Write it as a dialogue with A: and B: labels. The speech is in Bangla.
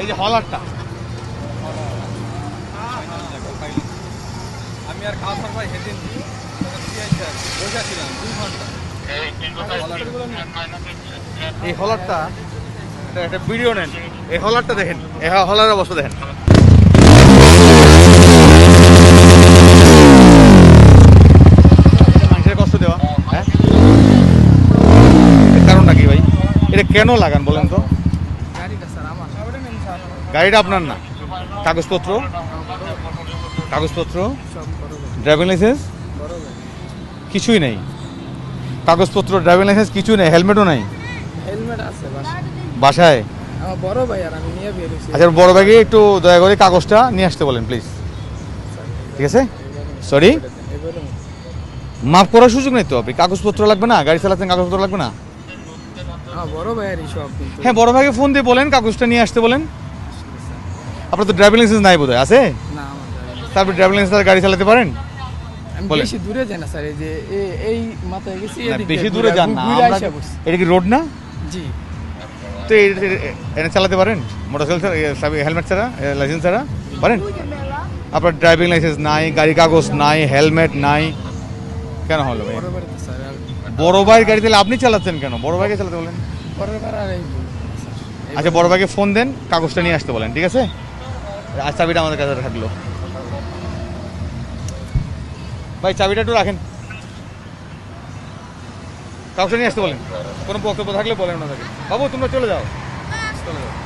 A: এই যে হলারটা।
B: আমি আর কাউসার ভাই সেদিন বসেছিলাম দুই ঘণ্টা।
A: এই হলারটা। এটা একটা ভিডিও নেন। এই হলারটা দেখেন এই হলারের অবস্থা দেখেন। এটা হ্যাঁ? ভাই? কেন লাগান বলেন তো?
B: গাড়িটা
A: আপনার না? কাগজপত্র? কাগজপত্র? Driving license? কিছুই নেই। কাগজপত্র ড্রাইভিং লাইসেন্স কিছুই নেই হেলমেটও নাই।
B: হেলমেট আছে বাসায়।
A: বাসায়?
B: বড় ভাই আর আমি নিয়ে
A: আচ্ছা বড় ব্যাগে একটু দয়া করে কাগজটা নিয়ে আসতে বলেন প্লিজ ঠিক আছে? সরি মাফ করার সুযোগ নেই তো আপনি কাগজপত্র লাগবে না? গাড়ি চালাচ্ছেন কাগজপত্র লাগবে না?
B: আমার বড় ভাইয়েরই
A: হ্যাঁ বড় ভাইকে ফোন দিয়ে বলেন কাগজটা নিয়ে আসতে বলেন। আপনার তো ড্রাইভিং লাইসেন্স নাই বোধহয় আছে?
B: না
A: তারপর ড্রাইভিং লাইসেন্স গাড়ি চালাতে পারেন?
B: বেশি দূরে যাই না স্যার এই যে এই মাথায় গেছি
A: বেশি দূরে যান না এটা কি রোড না?
B: জি।
A: তো এই- চালাতে পারেন? মোটরসাইকেল হেলমেট ছাড়া লাইসেন্স ছাড়া? পারেন? আপনার ড্রাইভিং লাইসেন্স নাই গাড়ি কাগজ নাই হেলমেট নাই। কেন হলো ভাই?
B: বড়
A: ভাইয়ের গাড়ি তাহলে আপনি চালাচ্ছেন কেন? বড় ভাইকে চালাতে বলেন। আচ্ছা বড় ভাইকে ফোন দেন কাগজটা নিয়ে আসতে বলেন ঠিক আছে? চাবিটা আমাদের কাছে থাকল। ভাই, চাবিটা একটু রাখেন। কাউকে নিয়ে আসতে বলেন? কোনো বক্তব্য থাকলে বলেন ওনাদেরকে। বাবু, তোমরা চলে যাও। চলে যাও